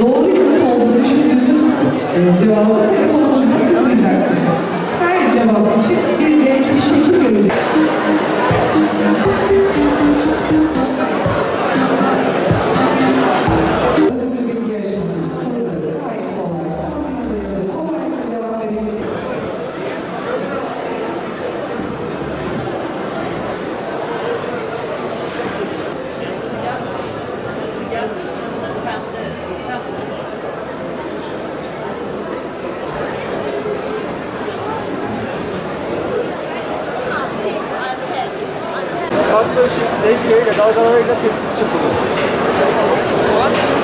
Doğru yanıt olduğunu düşündüğünüz cevabı telefonunuzda tıklayacaksınız. Her cevap için bir renk bir şekil göreceksiniz. Farklı ışık renkleriyle, dalgalarıyla tespit yapılır. Arkadaşlar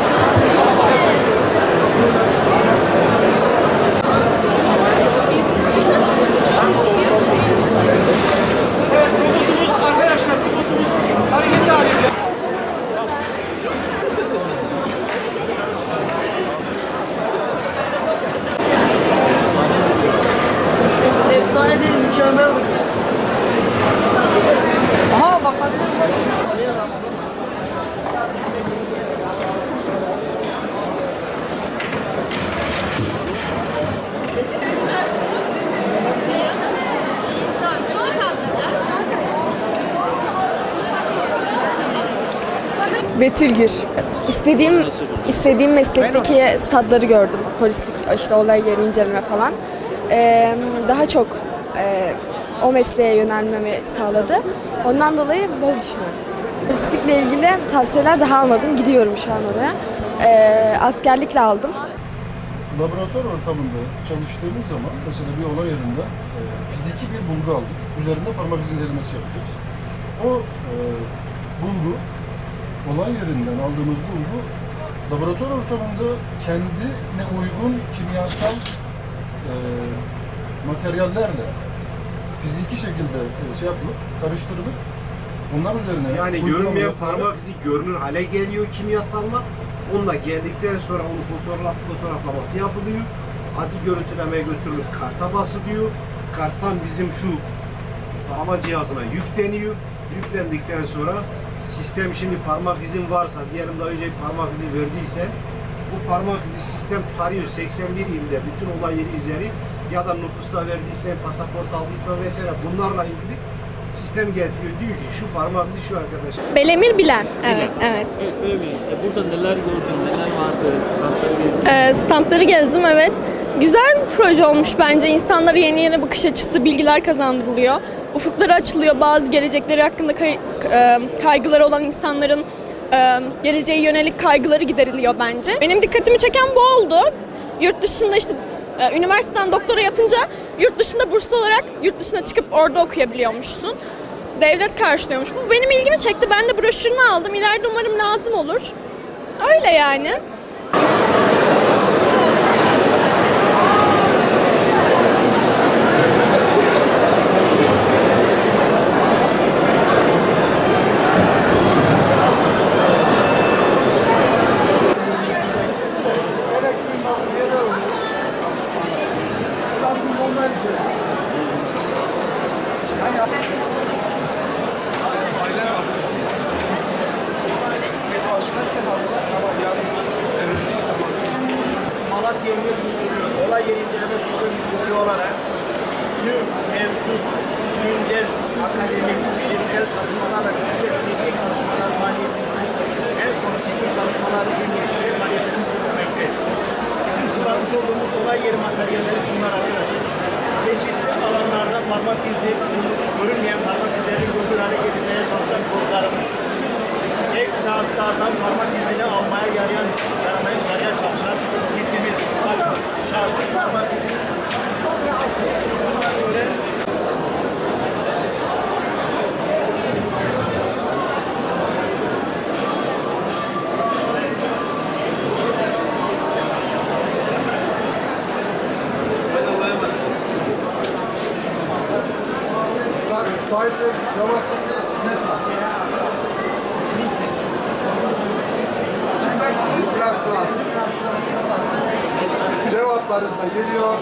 Betül Gür. İstediğim istediğim meslekteki stadları gördüm. Holistik işte olay yeri inceleme falan. Ee, daha çok e, o mesleğe yönelmemi sağladı. Ondan dolayı böyle düşünüyorum. Holistikle ilgili tavsiyeler daha almadım. Gidiyorum şu an oraya. Ee, askerlikle aldım. laboratuvar ortamında çalıştığımız zaman mesela bir olay yerinde e, fiziki bir bulgu aldık. Üzerinde parmak izi incelemesi yapacağız. O e, bulgu, olay yerinden aldığımız bulgu laboratuvar ortamında kendine uygun kimyasal e, materyallerle fiziki şekilde e, şey yapılıp, karıştırılıp onlar üzerine Yani görünmeyen parmak izi görünür hale geliyor kimyasalla. Onunla geldikten sonra onu fotoğraf fotoğraflaması yapılıyor. Adli görüntülemeye götürülüp karta basılıyor. Karttan bizim şu tarama cihazına yükleniyor. Yüklendikten sonra sistem şimdi parmak izin varsa, diyelim daha önce parmak izi verdiysen bu parmak izi sistem tarıyor 81 ilde bütün olay yeri izleri ya da nüfusta verdiysen, pasaport aldıysan vesaire bunlarla ilgili sistem getiriyor diyor ki şu parmak izi şu arkadaşa. Belemir Bilen. Evet, evet. Evet, böyle? E, burada neler gördün, neler vardı, standları gezdin? Ee, standları gezdim, evet. Güzel bir proje olmuş bence. İnsanlara yeni yeni bakış açısı, bilgiler kazandırılıyor. Ufukları açılıyor. Bazı gelecekleri hakkında kay- e, kaygıları olan insanların e, geleceğe yönelik kaygıları gideriliyor bence. Benim dikkatimi çeken bu oldu. Yurt dışında işte e, üniversiteden doktora yapınca yurt dışında burslu olarak yurt dışına çıkıp orada okuyabiliyormuşsun. Devlet karşılıyormuş. Bu benim ilgimi çekti. Ben de broşürünü aldım. İleride umarım lazım olur. Öyle yani. Malatya Müdürlüğü olay yeri inceleme şube olarak tüm mevcut güncel akademik bilimsel çalışmalarla birlikte teknik çalışmalar faaliyetinde en son teknik çalışmaları bünyesinde faaliyetlerini sürdürmekteyiz. Bizim olduğumuz olay yeri materyalleri şunlar arkadaşlar. Çeşitli alanlarda parmak izi, görünmeyen parmak izlerini görünür hale getirmeye çalışan tozlarımız. Ex şahıslardan parmak izini almaya yarayan, yaramaya, yaraya çalışan kitimiz. Şahsın parmak izini Buna göre Heute JavaScript Meta. C++. Cevaplarınız da geliyor.